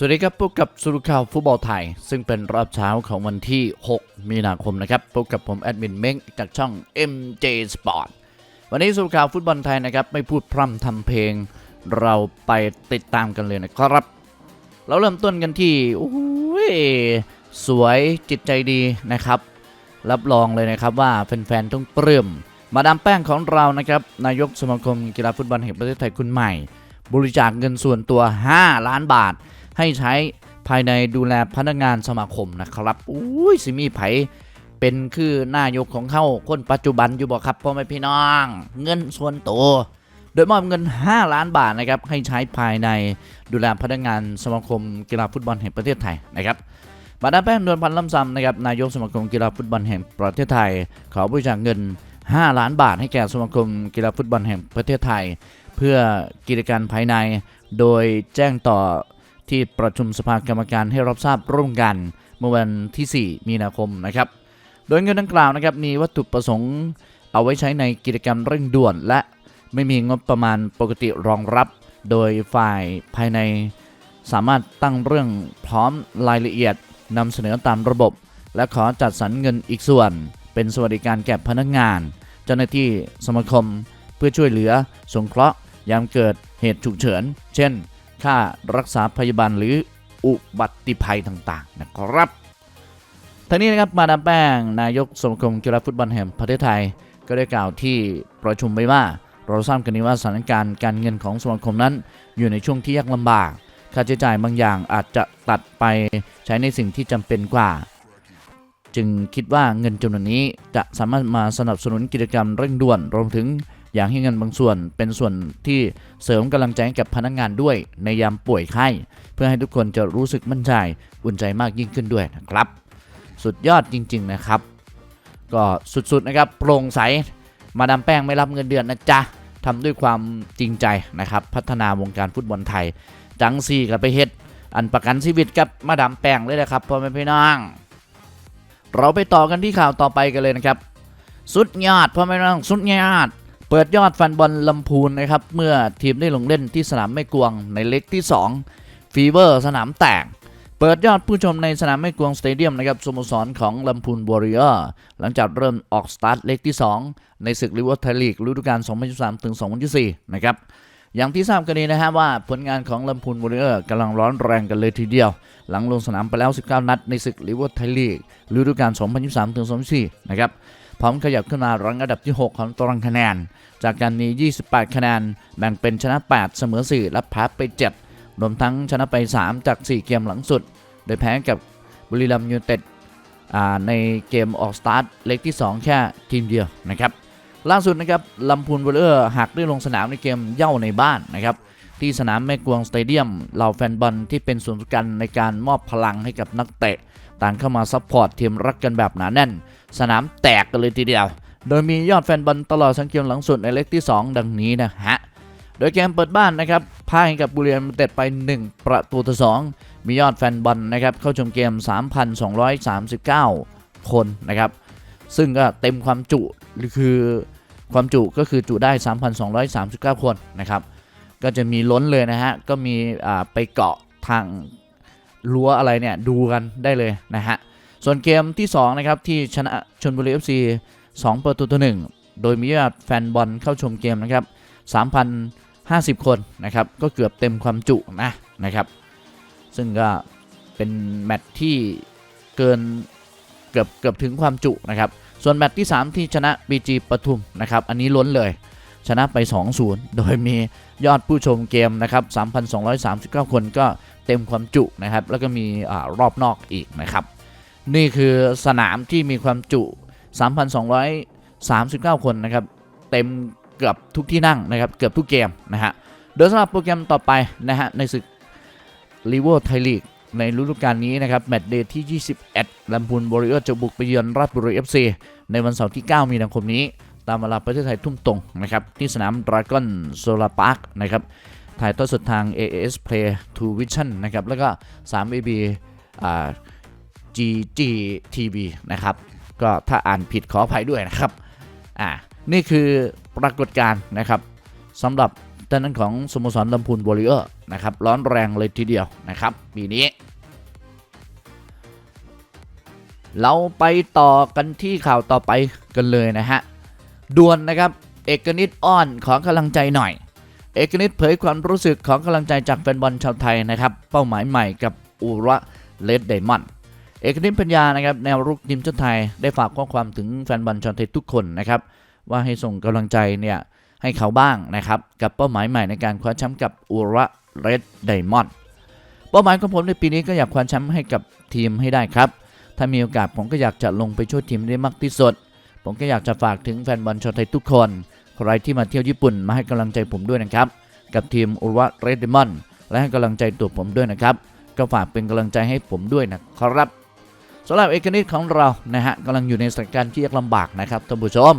สวัสดีครับพบกับสุรุข่าวฟุตบอลไทย ซึ่งเป็นรอบเช้าของวันที่ 6 มีนาคมนะครับพบกับผมแอดมินเม้งจากช่อง MJ Sport วันนี้สุรุข่าวฟุตบอลไทยนะครับไม่พูดพร่ำทำเพลง เราไปติดตามกันเลยนะครับ เราเริ่มต้นกันที่โอ้ยสวยจิตใจดีนะครับ รับรองเลยนะครับว่าแฟนๆต้องปลื้มมาดามแป้งของเรานะครับนายกสมาคมกีฬาฟุตบอลแห่งประเทศไทยคุณใหม่ บริจาคเงินส่วนตัว 5 ล้านบาท ให้ใช้ภายในดูแลพนักงานสมาคมนะครับอุ้ยสิมีไผเป็นคือนายกของเขาคนปัจจุบันอยู่บ่ครับพ่อแม่พี่น้อง เงินส่วนตัวโดยมอบเงิน 5 ล้านบาทนะครับให้ใช้ภายในดูแลพนักงานสมาคมกีฬาฟุตบอลแห่งประเทศไทยนะครับบาดาแป้งนวลพันธ์ล่ำซำนะครับนายกสมาคมกีฬาฟุตบอลแห่งประเทศไทย ขอบริจาคเงิน 5 ล้านบาทให้แก่สมาคมกีฬาฟุตบอลแห่งประเทศไทย เพื่อกิจการภายใน โดยแจ้งต่อ ที่ประชุมสภากรรมการให้รับทราบร่วมกัน เมื่อวันที่ 4 มีนาคมนะครับ โดยเงินดังกล่าวนะครับมีวัตถุประสงค์เอาไว้ใช้ในกิจกรรมเร่งด่วน และไม่มีงบประมาณปกติรองรับ โดยฝ่ายภายใน สามารถตั้งเรื่องพร้อมรายละเอียดนำเสนอตามระบบ และขอจัดสรรเงินอีกส่วน เป็นสวัสดิการแก่พนักงาน เจ้าหน้าที่สมาคม เพื่อช่วยเหลือสงเคราะห์ยามเกิดเหตุฉุกเฉิน เช่น ค่ารักษาพยาบาลหรืออุบัติภัยต่างๆนะครับทั้งนี้นะครับมาดามแป้ง นายกสมาคมกีฬาฟุตบอลแห่งประเทศไทย ก็ได้กล่าวที่ประชุมไว้ว่า เราทราบกันดีว่าสถานการณ์การเงินของสมาคมนั้น อยู่ในช่วงที่ยากลำบาก ค่าใช้จ่ายบางอย่างอาจจะตัดไปใช้ในสิ่งที่จำเป็นกว่า จึงคิดว่าเงินจำนวนนี้จะสามารถมาสนับสนุนกิจกรรมเร่งด่วนรวมถึง อยากให้เงินบางส่วนเป็นส่วนที่เสริมกำลังใจให้กับพนักงานด้วย ในยามป่วยไข้ เพื่อให้ทุกคนจะรู้สึกมั่นใจอุ่นใจมากยิ่งขึ้นด้วยนะครับ สุดยอดจริง ๆนะครับ ก็สุดๆนะครับโปร่งใสมาดามแป้งไม่รับเงินเดือนนะจ๊ะทำด้วยความจริงใจนะครับ พัฒนาวงการฟุตบอลไทย จังซี่กับไปเฮ็ดอันประกันชีวิตกับมาดามแป้งเลยนะครับพ่อแม่พี่น้อง เราไปต่อกันที่ข่าวต่อไปกันเลยนะครับ สุดยอดพ่อแม่พี่น้องสุดยอด เปิดยอดแฟนบอลลำพูนนะครับ เมื่อทีมได้ลงเล่นที่สนามแม่กวงในเล็กที่ 2 ฟีเวอร์สนามแตก เปิดยอดผู้ชมในสนามแม่กวงสเตเดียมนะครับสโมสรของลำพูนบอริเออร์หลังจากเริ่มออกสตาร์ทเล็กที่ 2 ในศึกลิเวอร์ไทลีกฤดูกาล2023ถึง2024 นะครับอย่างที่ทราบกันดีนะฮะว่าผลงานของลำพูนบอริเออร์กำลังร้อนแรงกันเลยทีเดียว หลังลงสนามไปแล้ว 19 นัดในศึกลิเวอร์ไทลีกฤดูกาล2023ถึง2024 นะครับ พร้อมขยับขึ้นมารั้งอันดับที่ 6 ของตารางคะแนน จากการมี 28 คะแนน แบ่งเป็นชนะ 8 เสมอ 4 และแพ้ไป 7 รวมทั้งชนะไป 3 จาก 4 เกมหลังสุด โดยแพ้กับบุรีรัมย์ยูเต็ดในเกมออกสตาร์ทเล็กที่ 2 แค่ทีมเดียวนะครับ ล่าสุดนะครับลำพูนวอลเลอร์หักได้ลงสนามในเกมเย่าในบ้านนะครับ ที่สนามแม่กวงสเตเดียมเหล่าแฟนบอลที่เป็นส่วนสำคัญในการมอบพลังให้กับนักเตะ ต่างเข้ามาซัพพอร์ตทีมรักกันแบบหนาแน่น สนามแตกกันเลยทีเดียว โดยมียอดแฟนบอลตลอดทั้งเกมหลังสุดในเล็กที่ 2 ดังนี้นะฮะโดยเกมเปิดบ้านนะครับพ่ายให้กับบุรีรัมย์ยูไนเต็ดไป 1 ประตูต่อ2มียอดแฟนบอลนะครับเข้าชมเกม 3,239 คนนะครับซึ่งก็เต็มความจุหรือคือความจุก็คือจุได้ 3,239 คนนะครับ ก็จะมีล้นเลยนะฮะ ก็มีไปเกาะทางรั้วอะไรเนี่ยดูกันได้เลยนะฮะ ส่วนเกมที่2นะครับที่ชนะชนบุรี FC 2ประตูต่อ1โดยมียอดแฟนบอลเข้าชมเกมนะครับ 3,050 คนนะครับ ก็เกือบเต็มความจุนะนะครับ ซึ่งก็เป็นแมตช์ที่เกินเกือบเกือบถึงความจุนะครับ ส่วนแมตช์ที่ 3 ที่ชนะ BG ปทุมนะครับ อันนี้ล้นเลย ชนะไป 2-0 โดยมียอดผู้ชมเกมนะครับ 3,239 คนก็เต็มความจุนะครับ แล้วก็มีอรอบนอกอีกนะครับ นี่คือสนามที่มีความจุ 3,239 คนนะครับ เต็มเกือบทุกที่นั่งนะครับ เกือบทุกเกมนะฮะโดยสำหรับโปรแกรมต่อไปนะฮะในศึกลีเวอร์ไทยลีกในฤดูกาลนี้นะครับ แมตช์เดย์ที่ 21ลำพูนบริเออร์จะบุกไปเยือนราชบุรี FC ในวันเสาร์ที่ 9 มีนาคมนี้ ตามเวลาประเทศไทยทุ่มตรงนะครับที่สนามดราก้อนโซลาร์พาร์คนะครับถ่ายทอดสดทาง AAS Play 2 Vision นะครับแล้วก็ 3AB อ่า GG TV นะครับก็ถ้าอ่านผิดขออภัยด้วยนะครับอ่านี่คือปรากฏการณ์นะครับสำหรับด้านนั้นของสโมสรลำพูนวอริเออร์นะครับร้อนแรงเลยทีเดียวนะครับปีนี้ เราไปต่อกันที่ข่าวต่อไปกันเลยนะฮะ ด่วนนะครับ เอกนิตอ้อนของกำลังใจหน่อย เอกนิตเผยความรู้สึกของกำลังใจจากแฟนบอลชาวไทยนะครับ เป้าหมายใหม่กับอูระเลดไดมอนด์เอกนิตปัญญานะครับแนวรุกทีมชาติไทยได้ฝากข้อความถึงแฟนบอลชาวไทยทุกคนนะครับว่าให้ส่งกำลังใจเนี่ยให้เขาบ้างนะครับกับเป้าหมายใหม่ในการคว้าแชมป์กับอูระเรดไดมอนด์เป้าหมายของผมในปีนี้ก็อยากคว้าแชมป์ให้กับทีมให้ได้ครับ ถ้ามีโอกาสผมก็อยากจะลงไปช่วยทีมได้มากที่สุด ผมก็อยากจะฝากถึงแฟนบอลชาวไทยทุกคน ใครที่มาเที่ยวญี่ปุ่นมาให้กำลังใจผมด้วยนะครับ กับทีมอุระเรดมอนและให้กำลังใจตัวผมด้วยนะครับ ก็ฝากเป็นกำลังใจให้ผมด้วยนะครับสำหรับเอกนิตของเรานะฮะกำลังอยู่ในสถานการณ์ที่ยากลำบากนะครับท่านผู้ชม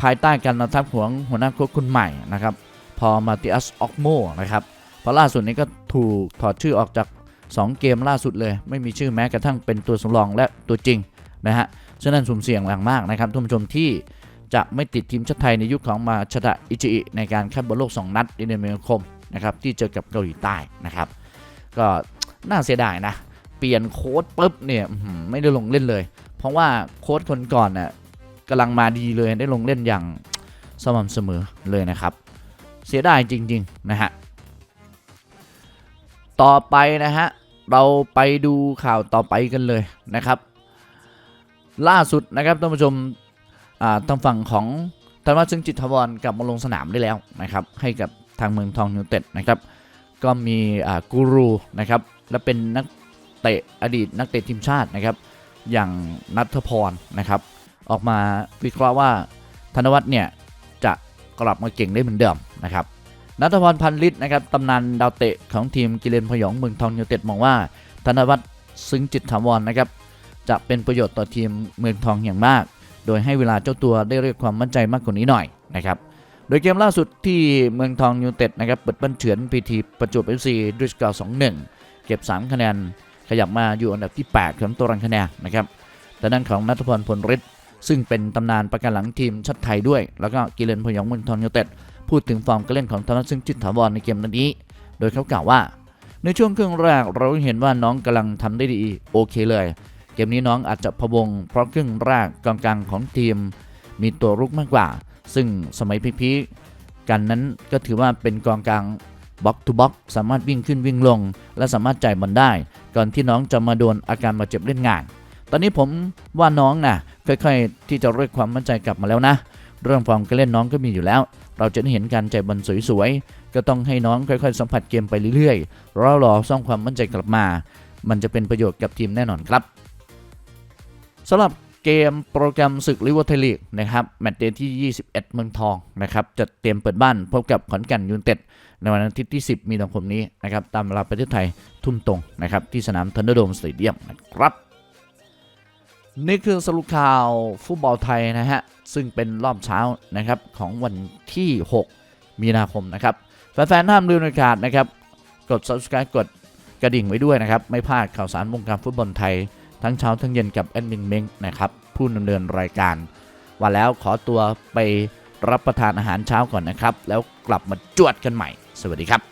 ภายใต้การนำทัพของหัวหน้าโค้ชคนใหม่นะครับ พอมาติอัสออกโมนะครับเพราะล่าสุดนี้ก็ถูกถอดชื่อออกจาก 2 เกมล่าสุดเลย ไม่มีชื่อแม้กระทั่งเป็นตัวสำรองและตัวจริงนะฮะ ฉะนั้นสุ่มเสี่ยงอย่างมากนะครับท่านผู้ชมที่จะไม่ติดทีมชาติไทยในยุคของมาชดะอิจิอิในการคัดบอลโลก 2 นัดในเดือนมีนาคมนะครับที่เจอกับเกาหลีใต้นะครับ ก็น่าเสียดายนะ เปลี่ยนโค้ดปุ๊บเนี่ยไม่ได้ลงเล่นเลย เพราะว่าโค้ดคนก่อนน่ะกำลังมาดีเลยได้ลงเล่นอย่างสม่ำเสมอเลยนะครับ เสียดายจริง ๆ นะฮะ ต่อไปนะฮะ เราไปดูข่าวต่อไปกันเลยนะครับ ล่าสุดนะครับท่านผู้ชมอ่าทางฝั่งของธนวัฒน์ซึ่งจิตรวรกลับมาลงสนามได้แล้วนะครับให้กับทางเมืองทองยูไนเต็ดนะครับก็มีกูรูนะครับและเป็นนักเตะอดีตนักเตะทีมชาตินะครับ อย่างนัทพรนะครับออกมาวิเคราะห์ว่าธนวัฒน์เนี่ยจะกลับมาเก่งได้เหมือนเดิมนะครับนัทพรพันลิตนะครับตำนานดาวเตะของทีมกิเลนพยองเมืองทองยูไนเต็ดมองว่า ธนวัฒน์ซึ้งจิตถาวรนะครับ จะเป็นประโยชน์ต่อทีมเมืองทองอย่างมาก โดยให้เวลาเจ้าตัวได้เรียกความมั่นใจมากกว่านี้หน่อยนะครับโดยเกมล่าสุดที่เมืองทองยูไนเต็ดนะครับเปิดบ้านเฉือนพีทีประจวบเอฟซีด้วยสกอร์2-1เก็บ 3 คะแนน ขยับมาอยู่อันดับที่8ของตารางคะแนนนะครับแต่ด้านของนัทพรพลฤทธิ์ซึ่งเป็นตำนานประกันหลังทีมชาติไทยด้วย แล้วก็กิเลนพยองเมืองทองยูไนเต็ดพูดถึงฟอร์มการเล่นของธนซึ่งจิตถาวรในเกมนี้ โดยเขากล่าวว่า ในช่วงครึ่งแรกเราเห็นว่าน้องกำลังทำได้ดีโอเคเลย เกมนี้น้องอาจจะพะวงเพราะครึ่งแรกกองกลางของทีม มีตัวรุกมากกว่า ซึ่งสมัยพีๆกันนั้นก็ถือว่าเป็นกองกลางบล็อกทูบล็อกสามารถวิ่งขึ้นวิ่งลง และสามารถจ่ายบอลได้ ก่อนที่น้องจะมาโดนอาการบาดเจ็บเล่นงาน ตอนนี้ผมว่าน้องนะ่ะค่อยๆ ที่จะเรียกความมั่นใจกลับมาแล้วนะ เรื่องฟอร์มการเล่นน้องก็มีอยู่แล้ว เราจะได้เห็นการจ่ายบอลสวยๆ ก็ต้องให้น้องค่อยๆ สัมผัสเกมไปเรื่อยๆรอรอสร้างความมั่นใจกลับมา มันจะเป็นประโยชน์กับทีมแน่นอนครับ สำหรับเกมโปรแกรมศึกลิเวอร์ไทลีกนะครับแมตช์เดย์ที่ 21 เมืองทองนะครับจะเตรียมเปิดบ้านพบกับขอนแก่นยูนเต็ดในวันอาทิตย์ที่ 10 มีนาคมนี้นะครับตามเวลาประเทศไทยทุ่มตรงนะครับที่สนามทันเดอร์โดมสเตเดียมนะครับ นี่คือสรุปข่าวฟุตบอลไทยนะฮะ ซึ่งเป็นรอบเช้านะครับของวันที่ 6 มีนาคมนะครับแฟนๆห้ามลืมโอกาสนะครับกด subscribe กดกระดิ่งไว้ด้วยนะครับไม่พลาดข่าวสารวงการฟุตบอลไทย ทั้งเช้าทั้งเย็นกับแอดมินเม้งนะครับผู้ดำเนินรายการ ว่าแล้วขอตัวไปรับประทานอาหารเช้าก่อนนะครับ แล้วกลับมาจวดกันใหม่ สวัสดีครับ